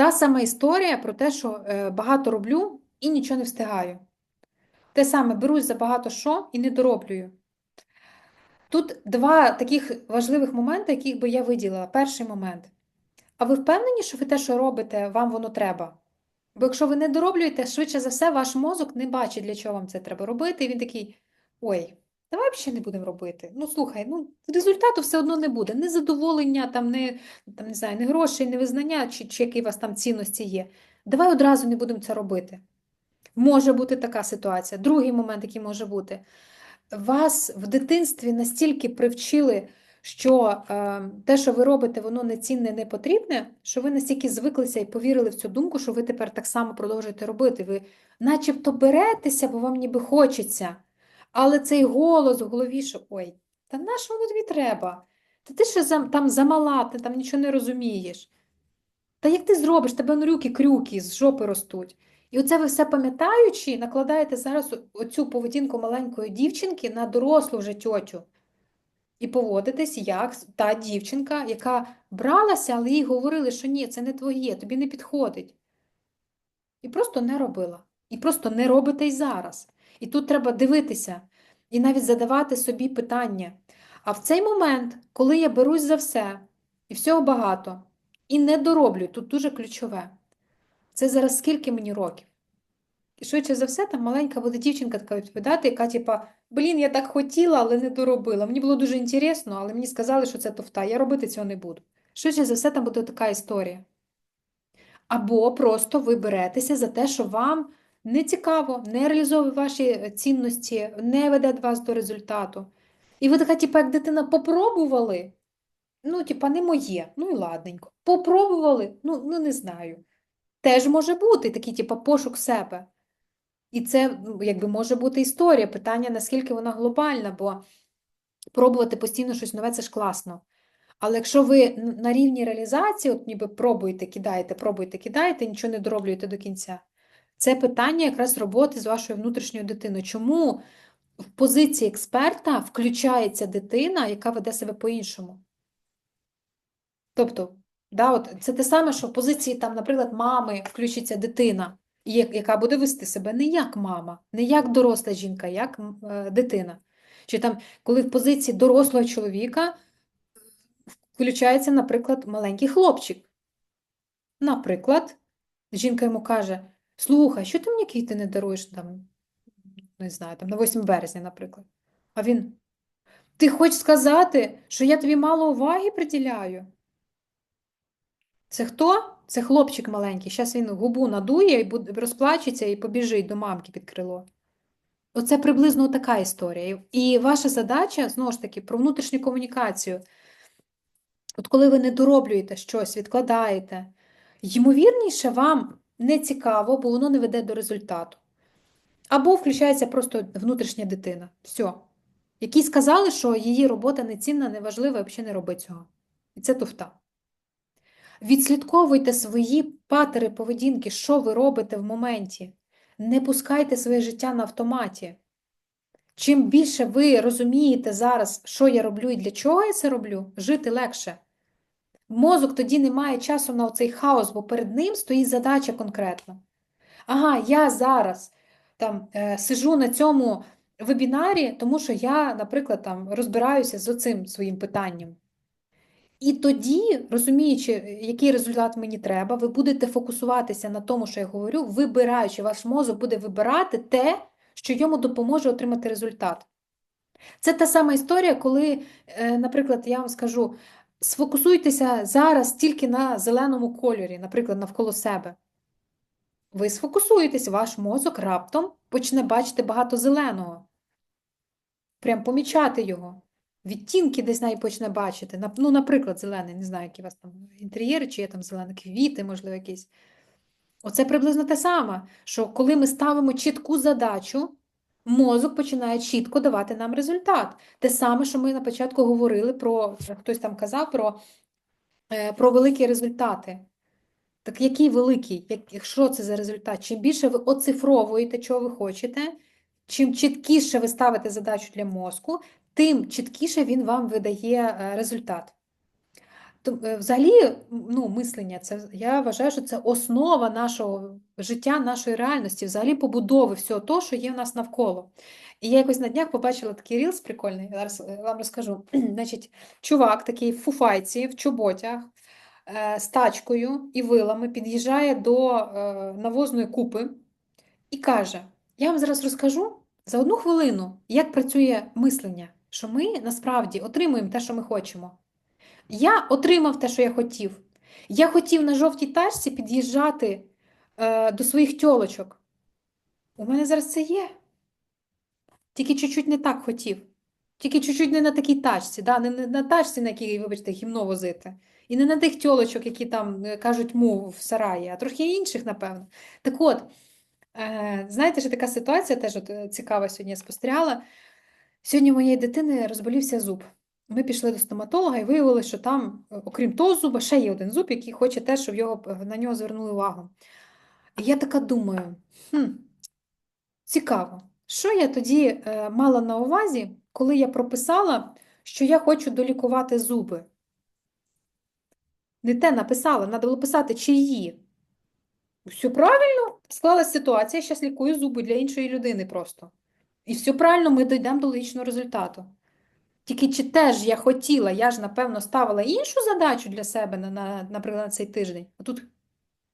Та сама історія про те, що е, багато роблю і нічого не встигаю. Те саме берусь за багато що і не дороблюю. Тут два таких важливих моменти, яких би я виділила. Перший момент. А ви впевнені, що ви те, що робите, вам воно треба? Бо якщо ви не дороблюєте, швидше за все, ваш мозок не бачить, для чого вам це треба робити, і він такий: ой, давай ще не будемо робити. Ну, слухай, ну результату все одно не буде. Не задоволення, там, не, там, не знаю, не грошей, не визнання, чи, чи які у вас там цінності є. Давай одразу не будемо це робити. Може бути така ситуація. Другий момент, який може бути. Вас в дитинстві настільки привчили, що е, те, що ви робите, воно не цінне, не потрібне, що ви настільки звиклися і повірили в цю думку, що ви тепер так само продовжуєте робити. Ви начебто беретеся, бо вам ніби хочеться. Але цей голос в голові, що ой, та на що воно тобі треба? Та ти ще там замала, ти там нічого не розумієш. Та як ти зробиш, тебе нурюки крюки з жопи ростуть. І оце ви все пам'ятаючи, накладаєте зараз оцю поведінку маленької дівчинки на дорослу вже тьотю. І поводитесь як та дівчинка, яка бралася, але їй говорили, що ні, це не твоє, тобі не підходить. І просто не робила. І просто не робите й зараз. І тут треба дивитися і навіть задавати собі питання. А в цей момент, коли я берусь за все, і всього багато, і не дороблю, тут дуже ключове. Це зараз скільки мені років? І швидше за все, там маленька буде дівчинка така відповідати, яка, типа, блін, я так хотіла, але не доробила. Мені було дуже інтересно, але мені сказали, що це тофта. Я робити цього не буду. Швидше за все, там буде така історія. Або просто ви беретеся за те, що вам не цікаво, не реалізовує ваші е, цінності, не веде вас до результату. І ви така, типа, як дитина, попробували. Ну, типа, не моє, ну і ладненько. Попробували, ну, ну не знаю. Теж може бути такий, типа, пошук себе. І це ну, якби може бути історія, питання, наскільки вона глобальна, бо пробувати постійно щось нове це ж класно. Але якщо ви на рівні реалізації, от ніби пробуєте, кидаєте, пробуєте, кидаєте, нічого не дороблюєте до кінця, це питання якраз роботи з вашою внутрішньою дитиною. Чому в позиції експерта включається дитина, яка веде себе по-іншому? Тобто, да, от це те саме, що в позиції, там, наприклад, мами включиться дитина, яка буде вести себе не як мама, не як доросла жінка, як е, дитина. Чи там, коли в позиції дорослого чоловіка включається, наприклад, маленький хлопчик. Наприклад, жінка йому каже: Слухай, що ти мені квіти не даруєш там, не знаю, там на 8 березня, наприклад. А він: Ти хочеш сказати, що я тобі мало уваги приділяю? Це хто? Це хлопчик маленький. Зараз він губу надує і розплачеться і побіжить до мамки під крило. Оце приблизно така історія. І ваша задача, знову ж таки, про внутрішню комунікацію. От коли ви не дороблюєте щось, відкладаєте, ймовірніше, вам не цікаво, бо воно не веде до результату. Або включається просто внутрішня дитина. Все. Які сказали, що її робота не цінна, не важлива, і взагалі не робить цього. І це туфта. Відслідковуйте свої патери поведінки, що ви робите в моменті. Не пускайте своє життя на автоматі. Чим більше ви розумієте зараз, що я роблю і для чого я це роблю, жити легше. Мозок тоді не має часу на оцей хаос, бо перед ним стоїть задача конкретна. Ага, я зараз там е, сижу на цьому вебінарі, тому що я, наприклад, там розбираюся з оцим своїм питанням. І тоді, розуміючи, який результат мені треба, ви будете фокусуватися на тому, що я говорю, вибираючи, ваш мозок буде вибирати те, що йому допоможе отримати результат. Це та сама історія, коли, е, наприклад, я вам скажу, сфокусуйтеся зараз тільки на зеленому кольорі, наприклад, навколо себе. Ви сфокусуєтесь, ваш мозок раптом почне бачити багато зеленого. Прям помічати його. Відтінки десь навіть почне бачити. Ну, наприклад, зелений, не знаю, які у вас там інтер'єри, чи є там зелені квіти, можливо, якісь. Оце приблизно те саме, що коли ми ставимо чітку задачу, мозок починає чітко давати нам результат. Те саме, що ми на початку говорили про, хтось там казав про, е, про великі результати. Так який великий? Як, що це за результат? Чим більше ви оцифровуєте, чого ви хочете, чим чіткіше ви ставите задачу для мозку, тим чіткіше він вам видає е, результат. Е, взагалі, ну, мислення, це я вважаю, що це основа нашого життя, нашої реальності, взагалі побудови всього того, що є в нас навколо. І я якось на днях побачила такий рілс прикольний, зараз е, вам розкажу. Значить, чувак такий в фуфайці, в чоботях, е, з тачкою і вилами під'їжджає до е, навозної купи і каже: Я вам зараз розкажу за одну хвилину, як працює мислення, що ми насправді отримуємо те, що ми хочемо. Я отримав те, що я хотів. Я хотів на жовтій тачці під'їжджати е, до своїх тьолочок. У мене зараз це є. Тільки чуть-чуть не так хотів. Тільки чуть-чуть не на такій тачці, да? не, на тачці, на якій, вибачте, гімно возити. І не на тих тьолочок, які там е, кажуть му в сараї, а трохи інших, напевно. Так от, е, знаєте, що така ситуація теж от, е, цікава сьогодні я спостерігала. Сьогодні у моєї дитини розболівся зуб. Ми пішли до стоматолога і виявили, що там, е, окрім того зуба, ще є один зуб, який хоче теж, щоб його, е, на нього звернули увагу. І я така думаю, хм, цікаво, що я тоді е, мала на увазі, коли я прописала, що я хочу долікувати зуби? Не те написала, треба було писати чиї. Все правильно, склалася ситуація, я зараз лікую зуби для іншої людини просто. І все правильно, ми дійдемо до логічного результату. Тільки чи теж я хотіла, я ж, напевно, ставила іншу задачу для себе, на, на, наприклад, на цей тиждень. А тут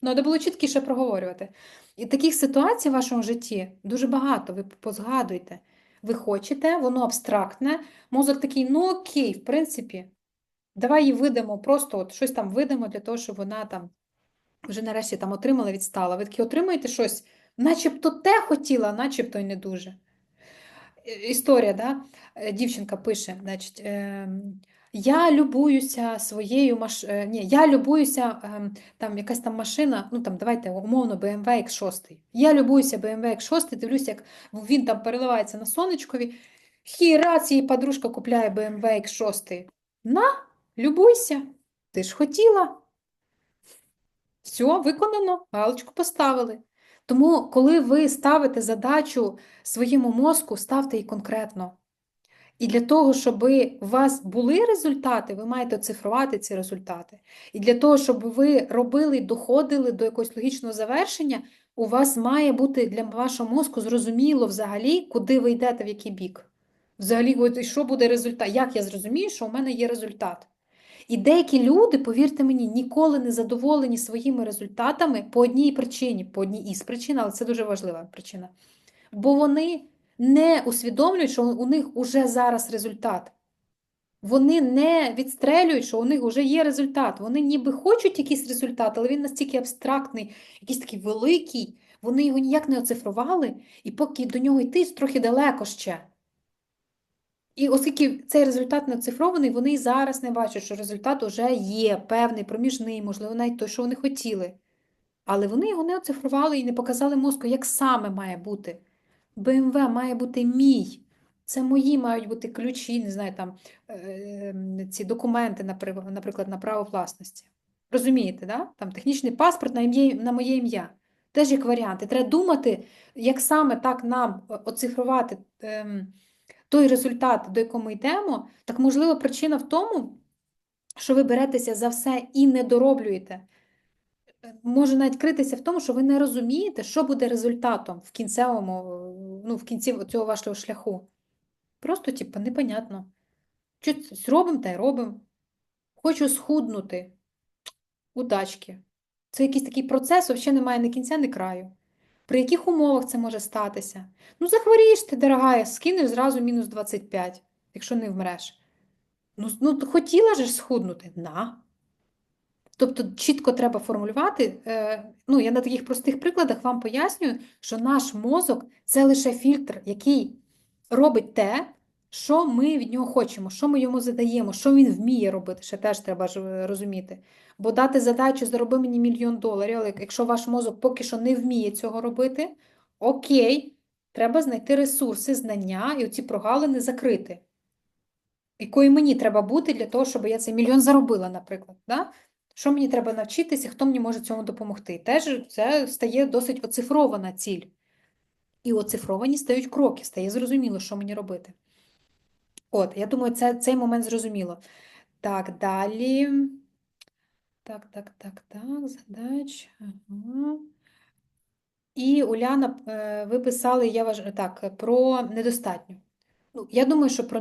треба було чіткіше проговорювати. І таких ситуацій в вашому житті дуже багато, ви позгадуйте. Ви хочете, воно абстрактне, мозок такий, ну окей, в принципі, давай її видамо, просто от щось там видамо для того, щоб вона там вже нарешті там отримала, відстала. Ви такі отримуєте щось, начебто те хотіла, начебто й не дуже. Історія, да? Е, Дівчинка пише, значить, ем, я любуюся своєю маш... е, Ні, я любуюся, ем, там якась там машина, ну там давайте умовно BMW X6. Я любуюся BMW X6, дивлюся, як він там переливається на сонечкові. Хірац її подружка купляє BMW X6. На, любуйся, ти ж хотіла. Все, виконано, галочку поставили. Тому, коли ви ставите задачу своєму мозку, ставте її конкретно. І для того, щоб у вас були результати, ви маєте оцифрувати ці результати. І для того, щоб ви робили і доходили до якогось логічного завершення, у вас має бути для вашого мозку зрозуміло взагалі, куди ви йдете, в який бік. Взагалі, що буде результат? Як я зрозумію, що у мене є результат? І деякі люди, повірте мені, ніколи не задоволені своїми результатами по одній причині, по одній із причин, але це дуже важлива причина. Бо вони не усвідомлюють, що у них уже зараз результат. Вони не відстрелюють, що у них вже є результат. Вони ніби хочуть якийсь результат, але він настільки абстрактний, якийсь такий великий, вони його ніяк не оцифрували, і поки до нього йти, трохи далеко ще. І оскільки цей результат не оцифрований, вони і зараз не бачать, що результат вже є певний, проміжний, можливо, навіть той, що вони хотіли. Але вони його не оцифрували і не показали мозку, як саме має бути. БМВ має бути мій. Це мої мають бути ключі, не знаю, там е, ці документи, наприклад, на право власності. Розумієте, да? Там технічний паспорт на ім'я на моє ім'я. Теж як варіанти. Треба думати, як саме так нам оцифрувати ем, той результат, до якого ми йдемо. Так, можливо, причина в тому, що ви беретеся за все і не дороблюєте. Може навіть критися в тому, що ви не розумієте, що буде результатом в кінцевому, ну, в кінці цього вашого шляху. Просто, типу, непонятно. Щось робимо та й робимо. Хочу схуднути. Удачки. Це якийсь такий процес, взагалі немає ні кінця, ні краю. При яких умовах це може статися? Ну, захворієш ти, дорогая, скинеш зразу мінус 25, якщо не вмреш. Ну, ну хотіла ж схуднути? На. Тобто чітко треба формулювати. Е, ну, Я на таких простих прикладах вам пояснюю, що наш мозок це лише фільтр, який робить те, що ми від нього хочемо, що ми йому задаємо, що він вміє робити, ще теж треба ж розуміти. Бо дати задачу зароби мені мільйон доларів, але якщо ваш мозок поки що не вміє цього робити, окей, треба знайти ресурси, знання і оці прогалини закрити. Якою мені треба бути для того, щоб я цей мільйон заробила, наприклад. Да? Що мені треба навчитися, хто мені може цьому допомогти? Теж це стає досить оцифрована ціль. І оцифровані стають кроки, стає зрозуміло, що мені робити. От, я думаю, це, цей момент зрозуміло. Так, далі. Так, так, так, так, задач. Ага. І Уляна, е, ви писали, я вважаю, так, про недостатньо. Ну, я думаю, що про